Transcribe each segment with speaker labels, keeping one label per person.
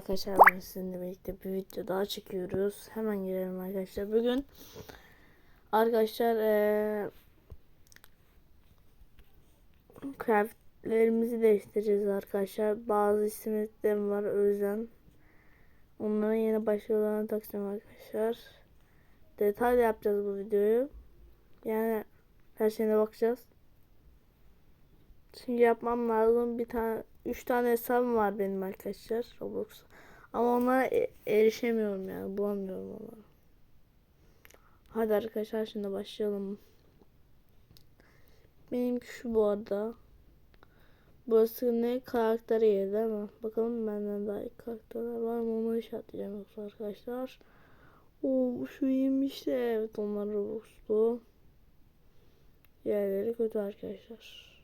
Speaker 1: Arkadaşlar bugün sizinle birlikte bir video daha çekiyoruz. Hemen girelim arkadaşlar. Bugün arkadaşlar eee kıyafetlerimizi değiştireceğiz arkadaşlar. Bazı isimliklerim var o yüzden onların yeni başlıklarını takacağım arkadaşlar. Detaylı yapacağız bu videoyu. Yani her şeyine bakacağız. Şimdi yapmam lazım. Bir tane, üç tane hesabım var benim arkadaşlar Roblox. Ama onlara e- erişemiyorum yani. Bulamıyorum onları. Hadi arkadaşlar şimdi başlayalım. Benimki şu bu arada. Burası ne karakteri yeri değil mi? Bakalım benden daha iyi karakterler var mı onu işaretleyeceğim yoksa arkadaşlar. Oo şu iyiymiş de evet onlar Roblox'lu. Diğerleri kötü arkadaşlar.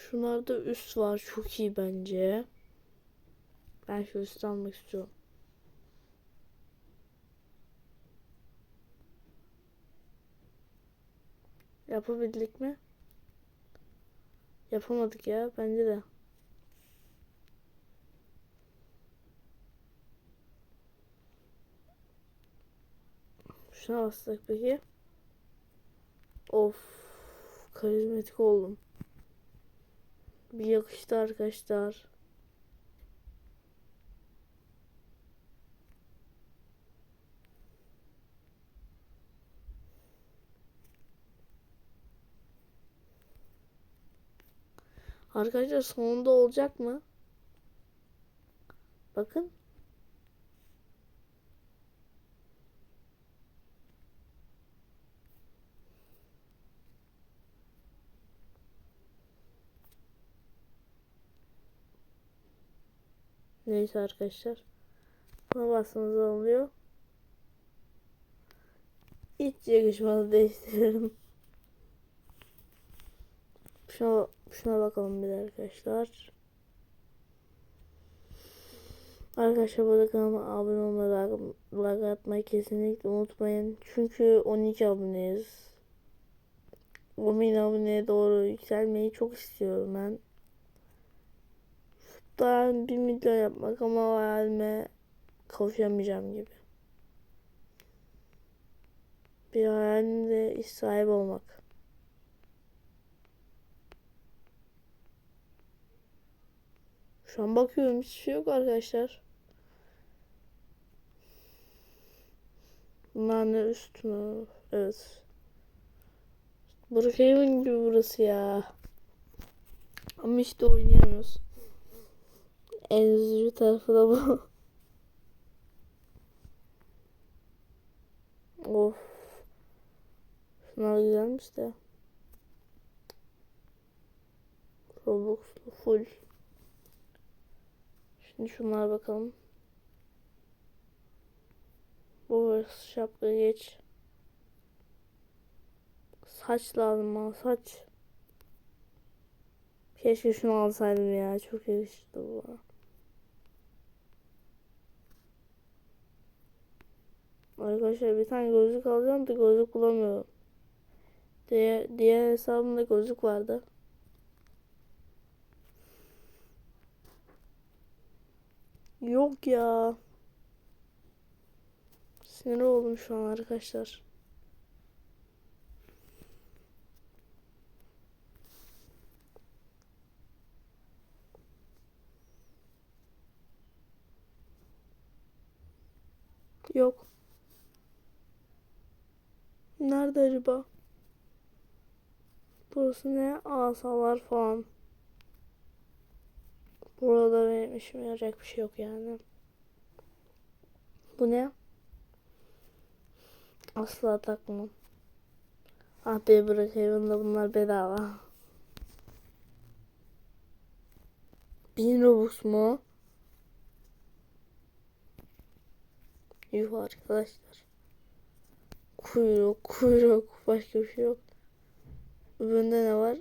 Speaker 1: Şunlarda üst var. Çok iyi bence. Ben şu üstü almak istiyorum. Yapabildik mi? Yapamadık ya. Bence de. Şuna bastık peki. Of. Karizmatik oldum. Bir yakıştı arkadaşlar. Arkadaşlar sonunda olacak mı? Bakın. Neyse arkadaşlar. Buna basmanız oluyor. Hiç yakışmadı değiştirelim. Şuna, şuna bakalım bir de arkadaşlar. Arkadaşlar burada kanalıma abone olmayı, like atmayı kesinlikle unutmayın. Çünkü 12 aboneyiz. 10.000 aboneye doğru yükselmeyi çok istiyorum ben. Ben bir milyon yapmak ama hayalime kavuşamayacağım gibi. Bir hayalimde iş sahibi olmak. Şu an bakıyorum hiçbir şey yok arkadaşlar. Bunlar ne üst mü? Evet. Brookhaven gibi burası ya. Ama işte oynayamıyoruz. En üzücü tarafı da bu. of. Şunlar güzelmiş de. Roblox'lu full. Şimdi şunlara bakalım. Bu şapka geç. Saç lazım bana saç. Keşke şunu alsaydım ya. Çok yakıştı bu bana. Arkadaşlar bir tane gözlük alacağım da gözlük bulamıyorum. Diğer, diğer hesabımda gözlük vardı. Yok ya. Sinir oldum şu an arkadaşlar. Yok. Nerede acaba? Burası ne? Asalar falan. Burada benim işime yarayacak bir şey yok yani. Bu ne? Asla takmam. Ah be bırak hayvanla bunlar bedava. Bin Robux mu? Yuh arkadaşlar. Kuyruk, kuyruk. Başka bir şey yok. Öbüründe ne var?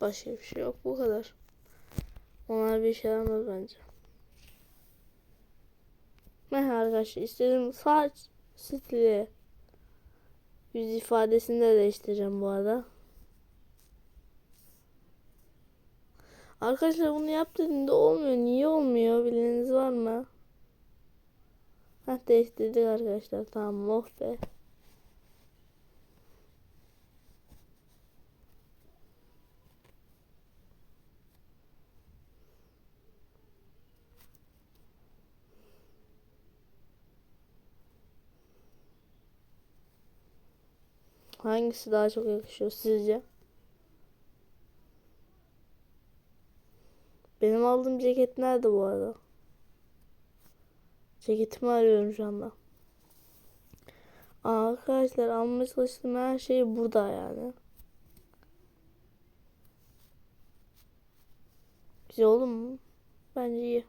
Speaker 1: Başka bir şey yok. Bu kadar. Onlar bir şey yaramaz bence. Ne arkadaşlar istediğim saç stili. Yüz ifadesini de değiştireceğim bu arada. Arkadaşlar bunu yap dediğimde olmuyor. Niye olmuyor? Bileniniz var mı? Heh değiştirdik arkadaşlar. Tamam oh be. Hangisi daha çok yakışıyor sizce? Benim aldığım ceket nerede bu arada? Ceketimi arıyorum şu anda. Arkadaşlar almaya çalıştığım her şey burada yani. Güzel oldu mu? Bence iyi.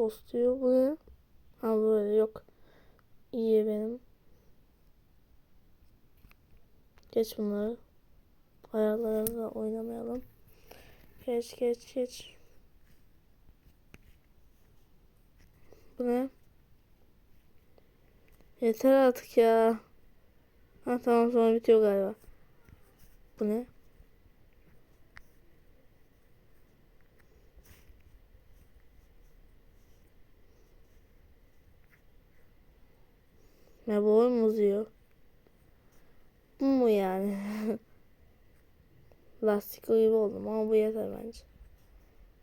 Speaker 1: Sos, sos diyor bu ne? Ha böyle yok. İyi benim. Geç bunları. Ayarlarla oynamayalım. Geç geç geç. Bu ne? Yeter artık ya. Ha tamam sonra bitiyor galiba. Bu ne? Boy mu uzuyor? Bu mu yani? Lastik gibi oldum ama bu yeter bence.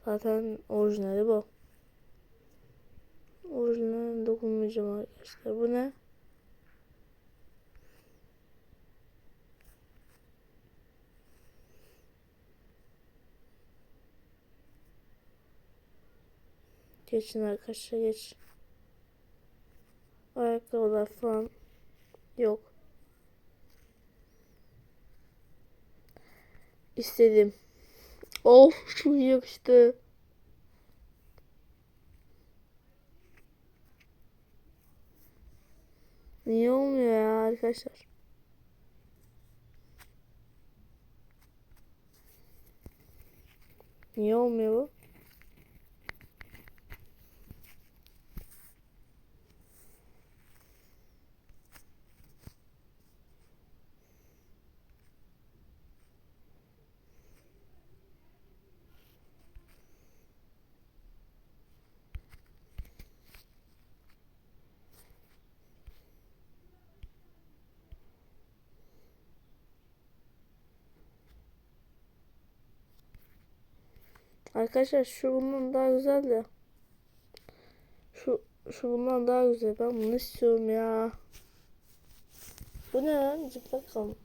Speaker 1: Zaten orijinali bu. Orijinaline dokunmayacağım arkadaşlar. Bu ne? Geçin arkadaşlar geç. Ayakkabılar falan yok. İstedim. Of çok yakıştı. Niye olmuyor ya arkadaşlar? Niye olmuyor bu? Arkadaşlar şu bundan daha güzel de. Şu şu bundan daha güzel. Ben bunu istiyorum ya. Bu ne lan? Cıplak kalın.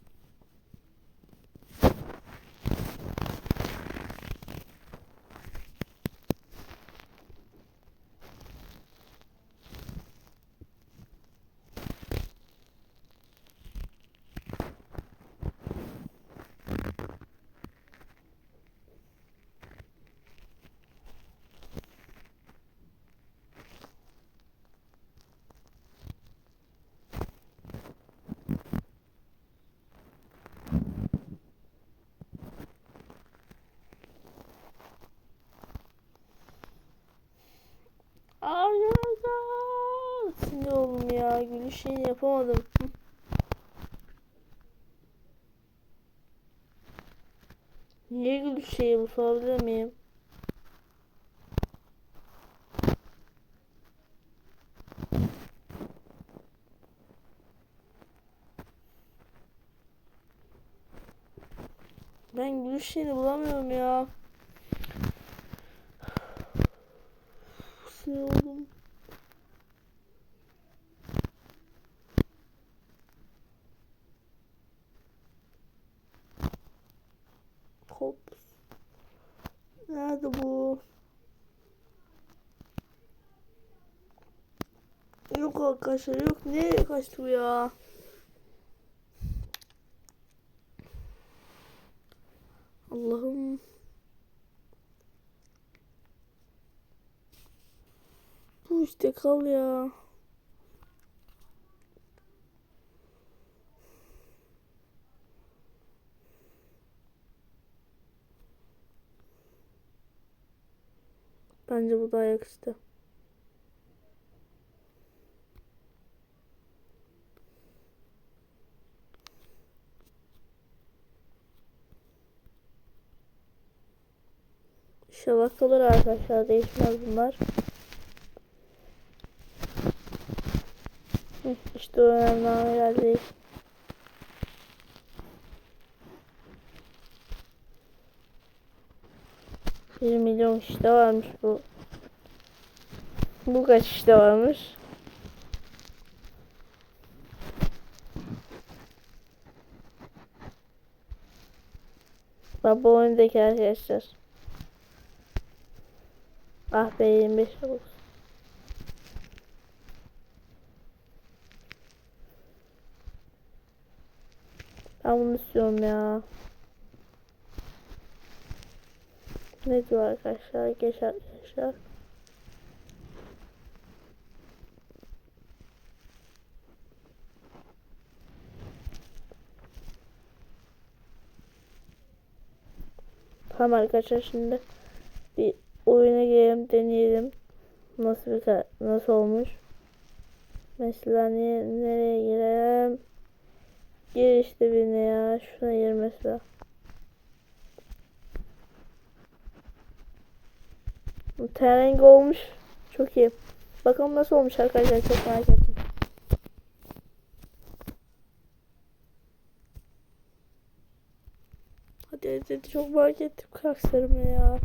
Speaker 1: Arkadaşlar. Sinir oldum Gülüş şeyini yapamadım. Niye gülüş şeyi bu sorabilir miyim? Ben gülüş şeyini bulamıyorum ya. Sinir oldum. Nerede bu? Yok arkadaşlar yok. Nereye kaçtı bu ya? Allah'ım. Bu işte kal ya. Bence bu daha yakıştı. İnşallah kalır arkadaşlar. Değişmez bunlar. Hı, işte o önemli herhalde. 1 milyon kişi de varmış bu. Bu kaç kişi de varmış? Bak bu oyundaki arkadaşlar. Ah be 25 olsun. Ben bunu istiyorum ya. Ne diyor arkadaşlar? Geç arkadaşlar. Tamam arkadaşlar şimdi bir oyuna girelim deneyelim. Nasıl bir nasıl olmuş? Mesela niye, nereye girelim? Gir işte birine ya. Şuna gir mesela. Ten rengi olmuş. Çok iyi. Bakalım nasıl olmuş arkadaşlar. Çok merak ettim. Hadi hadi, çok merak ettim karakterimi ya.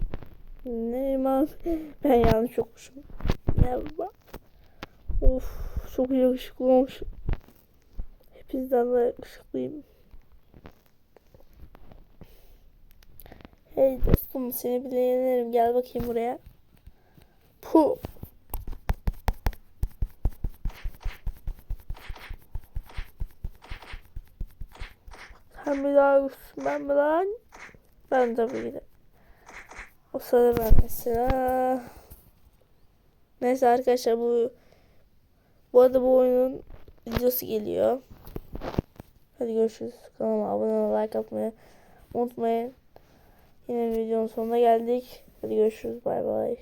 Speaker 1: Neyman. Ben yanlış okumuşum. Ne bu? Of çok yakışıklı olmuş. Hepinizden de yakışıklıyım. Hey dostum seni bile yenerim. Gel bakayım buraya. Sen mi daha mi lan? Ben de. O sırada ben mesela. Neyse arkadaşlar bu bu arada bu oyunun videosu geliyor. Hadi görüşürüz. Kanalıma abone olmayı, like atmayı unutmayın. Yine videonun sonuna geldik. Hadi görüşürüz. Bay bay.